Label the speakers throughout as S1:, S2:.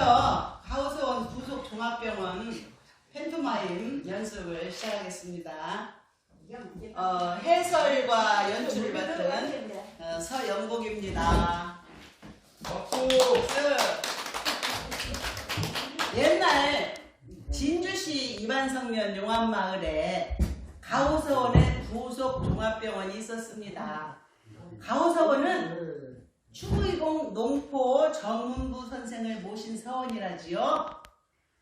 S1: 지금부터 가우서원 부속 종합병원 팬토마임 연습을 시작하겠습니다. 어, 해설과 연출을 맡은 어, 서영복입니다.
S2: 박수!
S1: 그 옛날 진주시 이반성면 용암마을에 가우서원의 부속 종합병원이 있었습니다. 가우서원은 추의공 농포 정문부 선생을 모신 서원이라지요.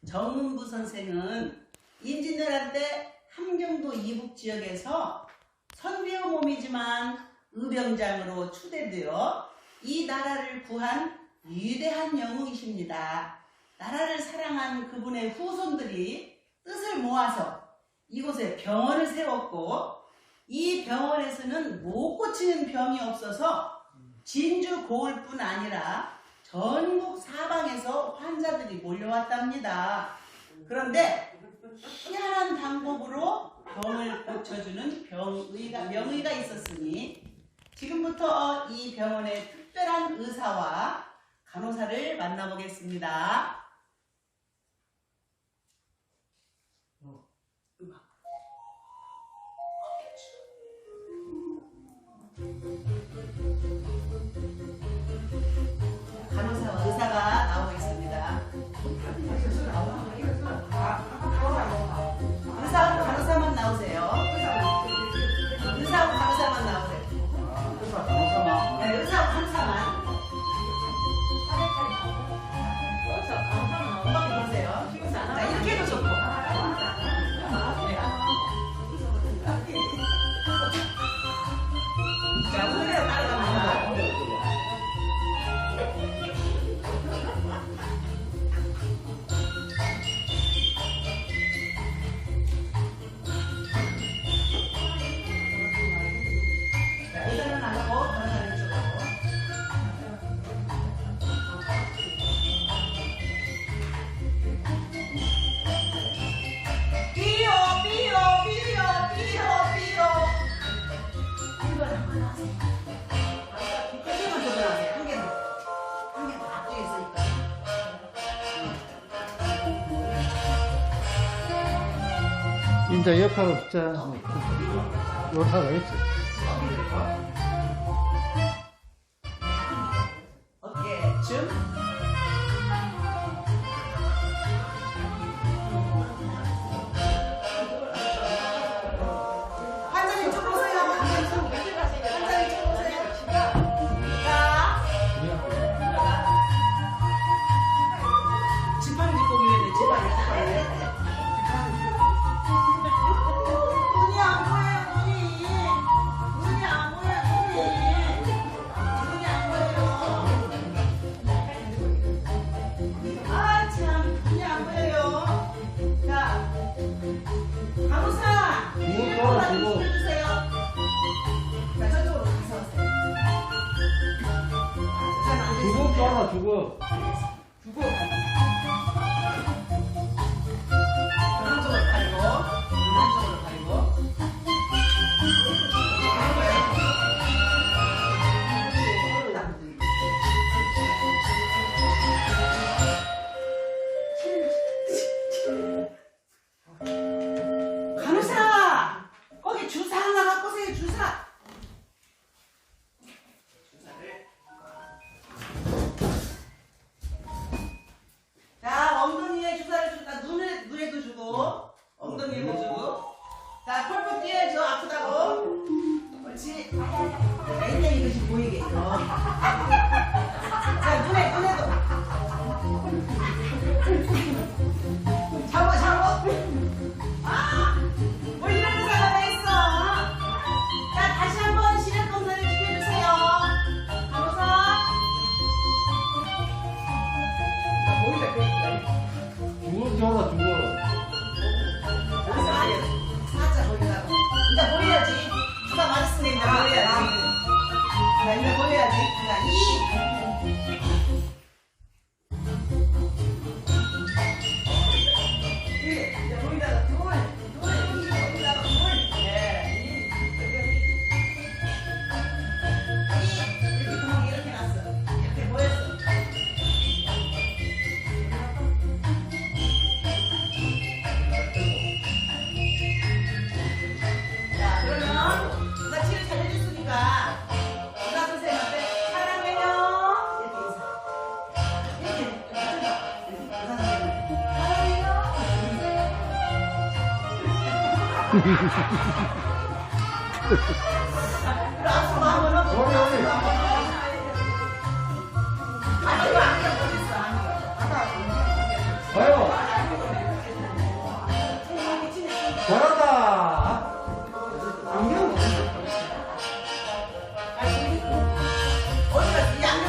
S1: 정문부 선생은 임진왜란 때 함경도 이북 지역에서 선비의 몸이지만 의병장으로 추대되어 이 나라를 구한 위대한 영웅이십니다. 나라를 사랑한 그분의 후손들이 뜻을 모아서 이곳에 병원을 세웠고 이 병원에서는 못 고치는 병이 없어서 진주 고을뿐 아니라 전국 사방에서 환자들이 몰려왔답니다. 그런데 희한한 방법으로 병을 고쳐주는 병의가, 명의가 있었으니 지금부터 이 병원의 특별한 의사와 간호사를 만나보겠습니다. 간호 Thank you.
S3: 인자 옆하고 숫자 요하가 있지.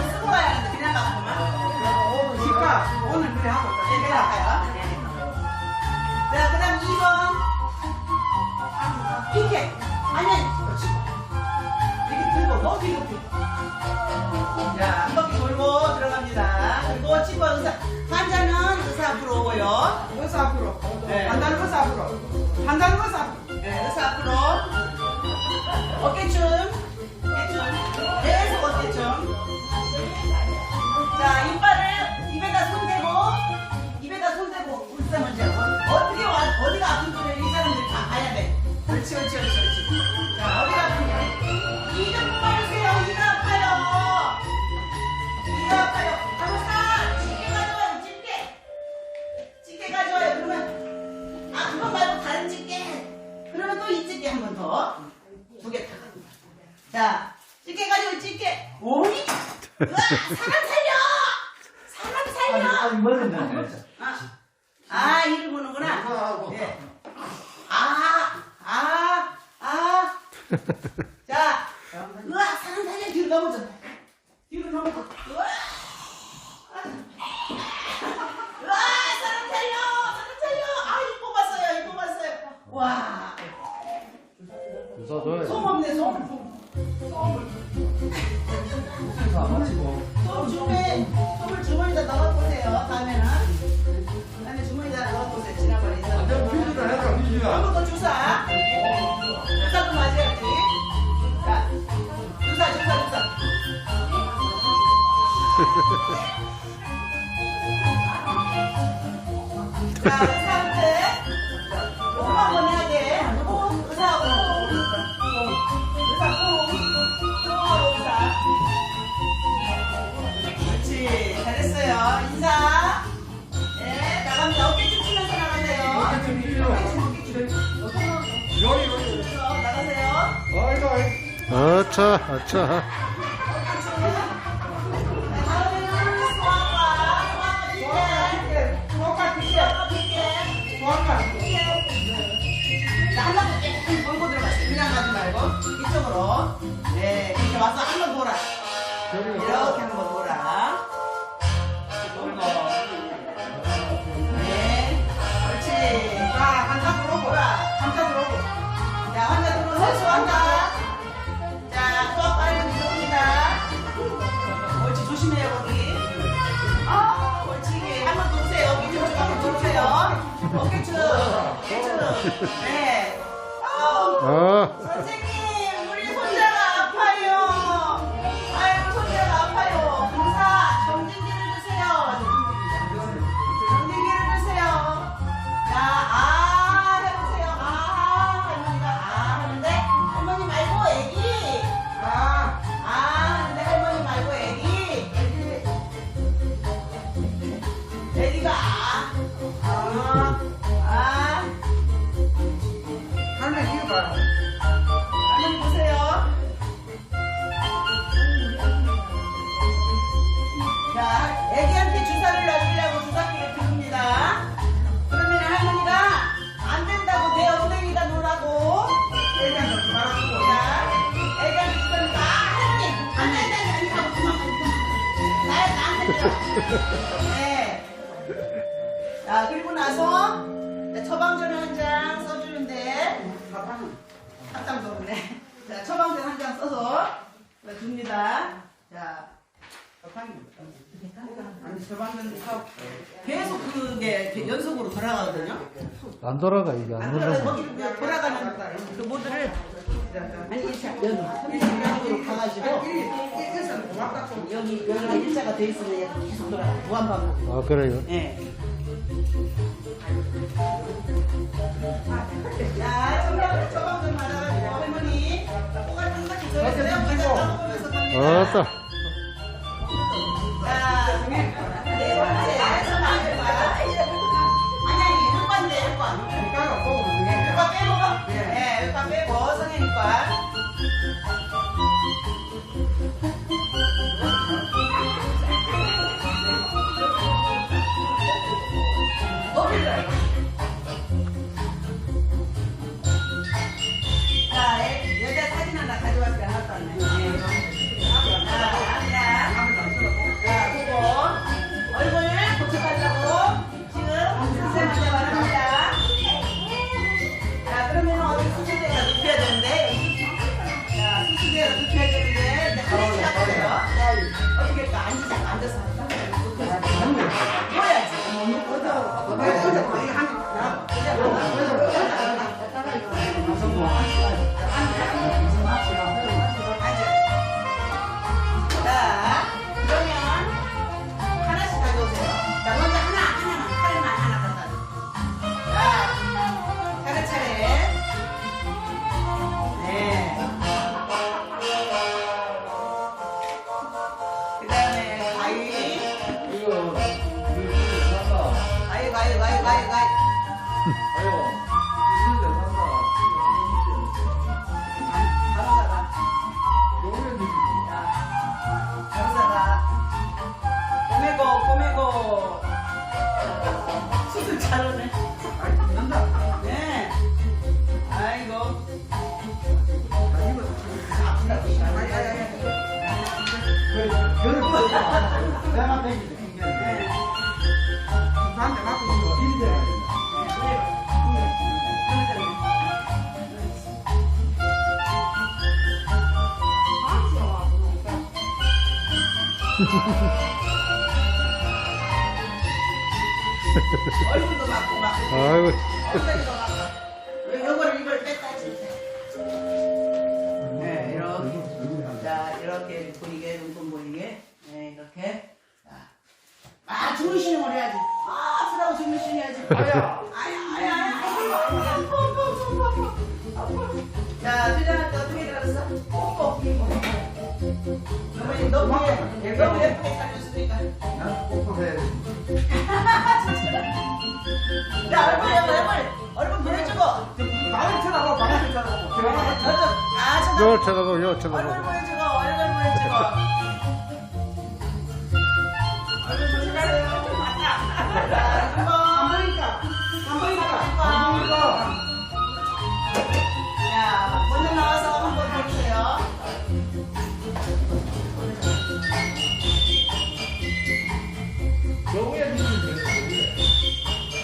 S1: 쓰고 가야 하는데 그냥 네, 내가 갈까요? 자, 그 다음 2번. 이렇게. 아니, 그렇지. 이렇게 들고, 너 뒤로 뒤로. 자, 한 바퀴 돌고 들어갑니다. 그리고 친구 의사. 환자는 의사 앞으로 오고요.
S2: 의사 앞으로
S1: 네.
S2: 한다는 의사 앞으로 한다는 의사 앞으로
S1: 네, 의사 앞으로. 어깨춤. 어깨춤. 계속 어깨춤. 자, 이빨을 입에다 손 대고, 입에다 손 대고, 울상을 재고. 어떻게, 와, 어디가 아픈지를 이 사람들이 다 봐야 돼. 그렇지, 그렇지, 그
S3: 웃어줘요.
S1: 솜 없네, 솜.
S3: 웃어서 안 마치고.
S1: 솜 주머니, 솜을 주머니에다 넣어보세요. 다음에는. 다음에 주머니에다 넣어보세요. 지난번에 있었던
S3: 내가
S1: 거.
S3: 퀴즈다 해라, 퀴즈야.
S1: 한번더 주사. 주사도 맞아야지. 자, 주사, 주사, 주사. 자, 의사 잘했어요. 인사. 네, 나갑니다. 어깨 쭉 치면서 나가세요.
S3: 어깨 쭉 치죠. 요리, 요리.
S1: 나가세요.
S3: 아이고, 아이고.
S4: 아차, 아차.
S1: 이쪽으로. 네, 이렇게 와서 한번 돌아. 이렇게 한번 수환자. 자, 수학 빨리 들어옵니다. 옳지, 조심해요, 거기. 아, 옳지. 한번 도세요. 여기 좀 한번 도세요. 어깨춤. 어깨춤. 네. 아우,
S4: 아,
S1: 선생님, 네. 자, 그리고 나서 자, 처방전 한장 써주는데. 한장 더네 자, 처방전 한 장 써서 줍니다. 자,
S2: 아니 사업
S1: 계속 그게 연속으로 돌아가거든요.
S4: 안 돌아가, 이게
S1: 안안 돌아가, 그냥 돌아가는 그 모드를 아니 일차 연 일차로 가가지고
S2: 좀
S1: 여기 열한 일자가 돼 있으면 얘가 계속 돌아 무한 반복.
S4: 아 그래요?
S1: 예. 자, 정답 저방 좀 받아가지고 할머니 코가 좀 같이 들어있어요. 맞아, 보면서 갑니다.
S4: 아따
S1: 자, 네 번째. 아, 아니 아니 육 번째 육 번.
S2: 그러니까
S1: 빼고.
S2: 예,
S3: 예 육 빼고
S5: 성현이과.
S3: 얼굴도 맞고 막.
S4: 아이고.
S3: 아,
S4: 요 쳐다보고 쳐다보고.
S3: 보여주고 얼굴 보여주고 얼굴 조심하세요
S5: 안 보이니까 안 보이니까
S3: 자 먼저 나와서 한번 볼게요
S1: 너무야 되는데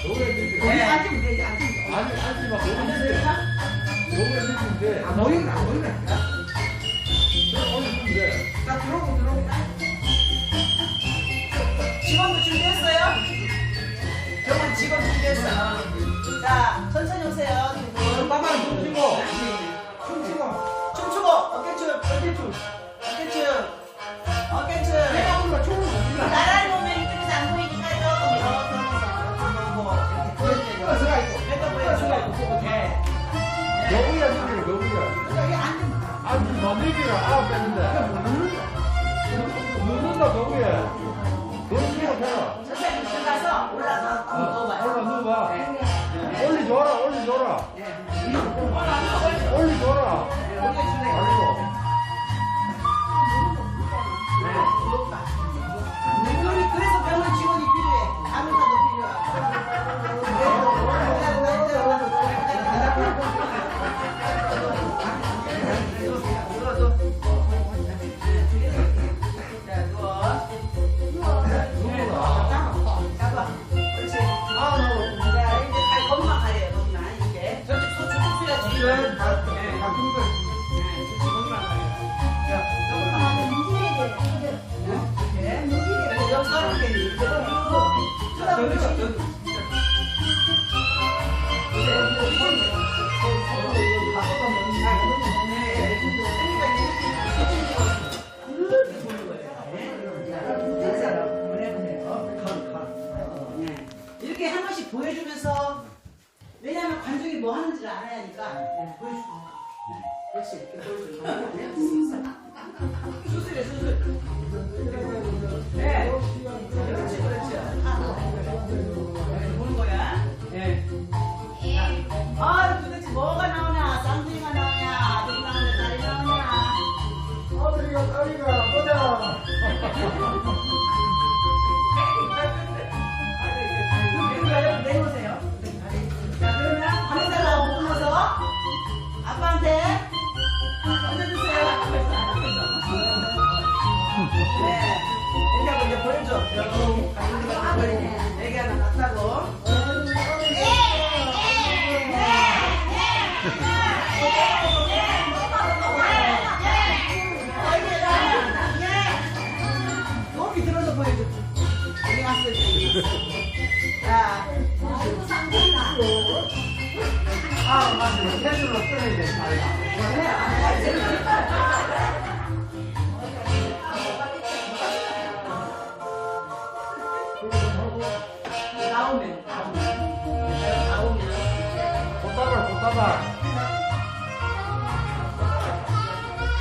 S5: 너무야 되는데
S1: 아니 아니 아니 아니 아니 아니 아니 네.
S5: 아, 머리는 안 보이네.
S1: 그래, 머리 보면 돼.
S5: 나 들어오고 들어오고.
S3: 직원도 준비했어요? 병원 직원 준비했어. 자, 천천히 오세요. 두 분.
S1: 빠빠는 누구 친구?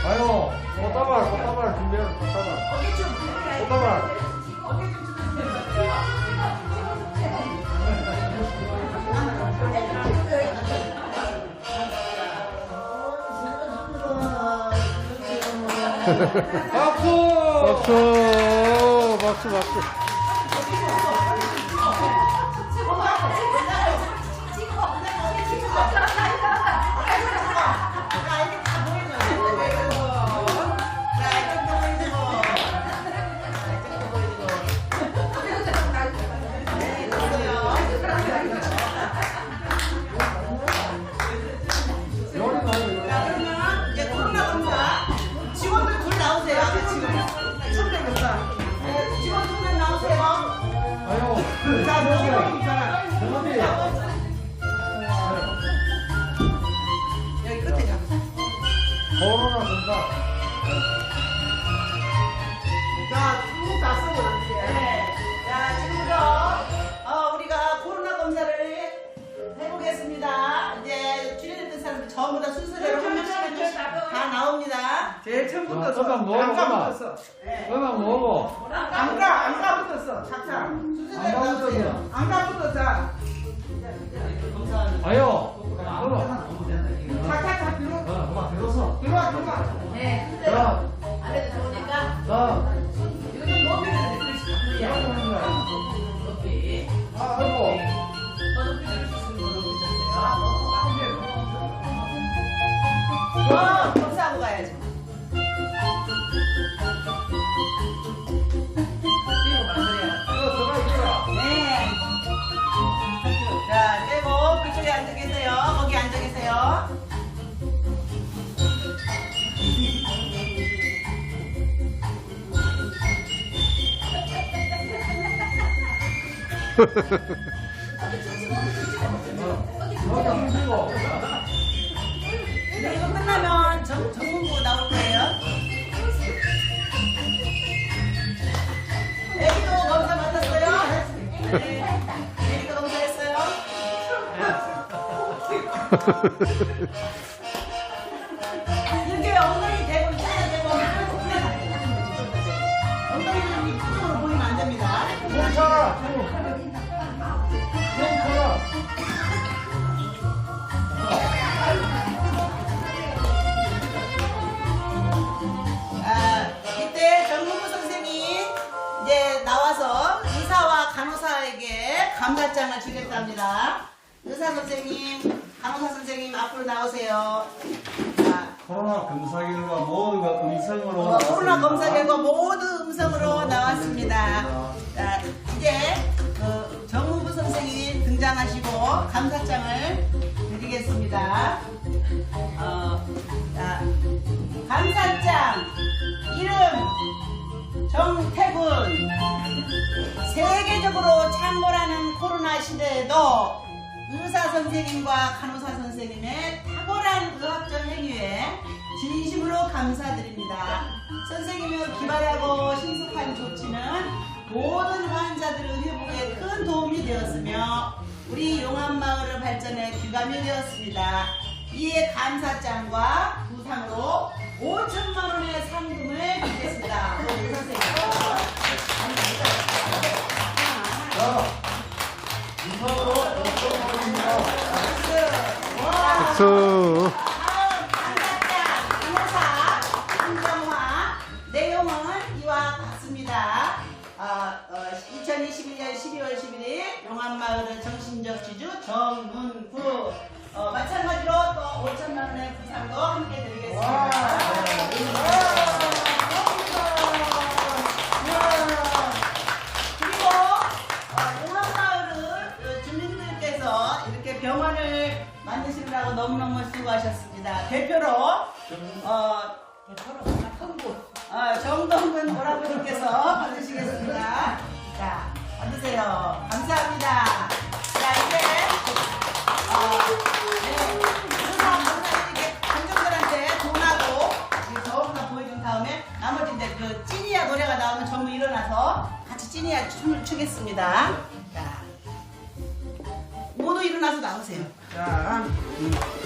S1: 아유, 꽃다발, 꽃다발 준비해, 꽃다발.
S3: 어깨 좀,
S1: 꽃다발.
S3: 어깨 좀 들어요. 박수!
S4: 박수! 박수, 박수.
S1: 이 순서대로
S2: 안.
S1: 검사하는
S3: 아유, 들
S1: 이거 끝나면 정, 전문부 나올 거예요. 애기도 검사 맡았어요? 네. 애기도 검사했어요? 이렇게 엉덩이 대고 있어야 되고 엉덩이는 이쪽으로 보이면 안 됩니다.
S3: 멈춰라.
S1: 감사장을 주겠답니다. 의사 선생님, 간호사 선생님 앞으로 나오세요. 자,
S5: 코로나 검사 결과 모두가 음성으로
S1: 어, 코로나
S5: 나왔습니다.
S1: 검사 결과 모두 음성으로 나왔습니다. 자, 이제 그 정무부 선생님 등장하시고 감사장을 드리겠습니다. 어, 자, 감사장 이름 정태군 세계적으로 창궐하는 코로나 시대에도 의사 선생님과 간호사 선생님의 탁월한 의학적 행위에 진심으로 감사드립니다. 선생님의 기발하고 신속한 조치는 모든 환자들의 회복에 큰 도움이 되었으며 우리 용암마을의 발전에 귀감이 되었습니다. 이에 감사장과 부상으로 5천만 원의 상금을 드리겠습니다. 우리 선생님.
S3: 자, 이상으로 멈춰버립니다.
S4: 박수!
S1: 다음 감사장 간호사 김정화 내용은 이와 같습니다. 어, 2021년 12월 11일 용암마을의 정신적 지주 정문구 어, 마찬가지로 또 5천만 원의 부상도 함께 드리겠습니다. 너무너무 수고하셨습니다. 대표로 어, 어, 정동근 오라버님께서 받으시겠습니다. 자, 받으세요. 감사합니다. 자, 이제 어, 네, 의사 검사님께 관중들한테 돈하고 이 저음 다 보여준 다음에 나머지 이제 그 찐이야 노래가 나오면 전부 일어나서 같이 찐이야 춤을 추겠습니다. 자, 모두 일어나서 나오세요.
S2: 자,
S6: 찐